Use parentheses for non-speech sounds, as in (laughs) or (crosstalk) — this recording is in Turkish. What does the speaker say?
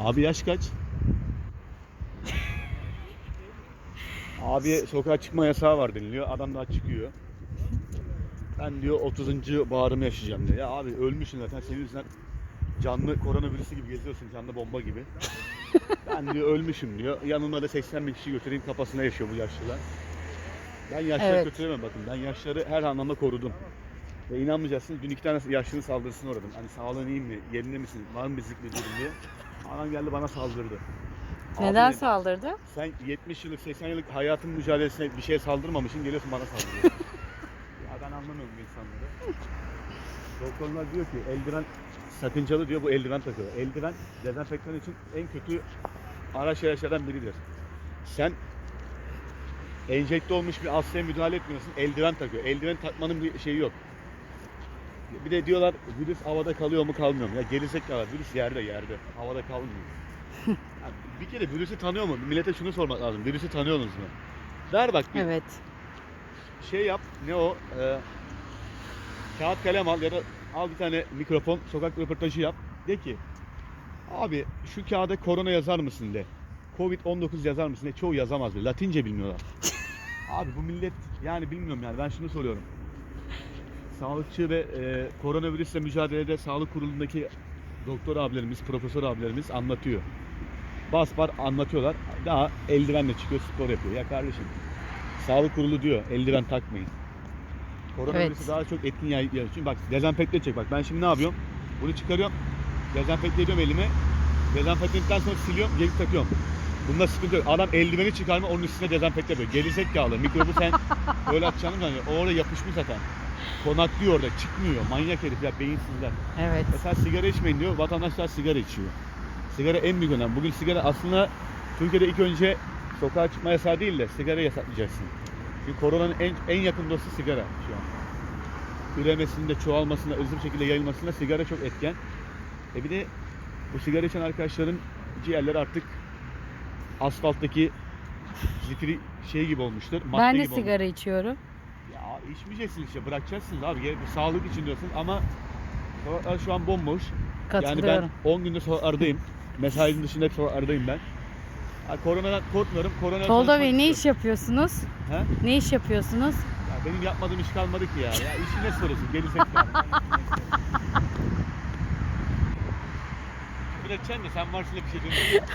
Abi yaş kaç? Abi sokağa çıkma yasağı var deniliyor. Adam daha çıkıyor. Ben diyor 30. bağrımı yaşayacağım diyor. Ya abi ölmüşsün zaten senin yüzünden canlı koronavirüsü gibi geziyorsun canlı bomba gibi. ben diyor ölmüşüm diyor. Yanımda da 80 bin kişi götüreyim kafasına yaşıyor bu yaşlılar. Ben yaşları Evet. kötülemem bakın. Ben yaşları her anlamda korudum. Ve inanmayacaksınız dün iki tane yaşlının saldırısına uğradım. Hani sağlığın iyi mi, yerinde misin, var mı bizlik bir durum diye. Adam geldi bana saldırdı. Neden Abi, saldırdı? sen 70 yıllık 80 yıllık hayatın mücadelesine bir şeye saldırmamışsın geliyorsun bana saldırıyorsun. (laughs) ya ben anlamıyorum bu insanları. Doktorlar diyor ki eldiven sakıncalı diyor bu eldiven takıyor. Eldiven dezenfektan için en kötü araç araçlardan biridir. Sen enjekte olmuş bir hastaya müdahale etmiyorsun eldiven takıyor. Eldiven takmanın bir şeyi yok. Bir de diyorlar virüs havada kalıyor mu kalmıyor mu? Ya gerizekalı virüs yerde yerde havada kalmıyor. (laughs) Ya bir kere virüsü tanıyor mu? Millete şunu sormak lazım. Virüsü tanıyorsunuz mu? Ver bak bir Evet. şey yap. Ne o? Ee, kağıt kalem al ya da al bir tane mikrofon sokak röportajı yap. De ki abi şu kağıda korona yazar mısın de. Covid-19 yazar mısın de. Çoğu yazamaz bile. Latince bilmiyorlar. (laughs) abi bu millet yani bilmiyorum yani ben şunu soruyorum. Sağlıkçı ve e, koronavirüsle mücadelede sağlık kurulundaki doktor abilerimiz, profesör abilerimiz anlatıyor. Bas bar anlatıyorlar. Daha eldivenle çıkıyor spor yapıyor. Ya kardeşim Sağlık kurulu diyor eldiven takmayın. Koronavirüsü Evet. daha çok etkin yay- yay- Şimdi bak dezenfekte edecek bak ben şimdi ne yapıyorum? Bunu çıkarıyorum. Dezenfekte ediyorum elime. Dezenfekte ettikten sonra siliyorum geri takıyorum. Bunda sıkıntı yok. Adam eldiveni çıkarma onun üstüne dezenfekte yapıyor. Gerizekalı. Mikrobu sen (laughs) öyle atacağını zannediyorsun? O orada yapışmış zaten. Konaklıyor orada çıkmıyor. Manyak herifler beyinsizler. Evet. Mesela sigara içmeyin diyor. Vatandaşlar sigara içiyor. Sigara en büyük önem. Bugün sigara aslında Türkiye'de ilk önce sokağa çıkma yasağı değil de sigara yasaklayacaksın. Çünkü koronanın en, en yakın dostu sigara şu an. Üremesinde, çoğalmasında, hızlı bir şekilde yayılmasında sigara çok etken. E bir de bu sigara içen arkadaşların ciğerleri artık asfalttaki zifiri şey gibi olmuştur. Ben de gibi olmuş. sigara içiyorum. Ya içmeyeceksin işte bırakacaksınız abi. Gel- Sağlık için diyorsun ama sokaklar şu an bomboş. Yani Katılıyorum. ben 10 gündür sokaklardayım. Mesainin dışında hep sokaklardayım ben. Ha, koronadan korkmuyorum. Korona Tolga Bey ne iş yapıyorsunuz? He? Ne iş yapıyorsunuz? Ya benim yapmadığım iş kalmadı ki ya. Ya işi ne soruyorsun? Gerizekalı. Küfür edeceksin de sen varsın da bir şey diyorsun.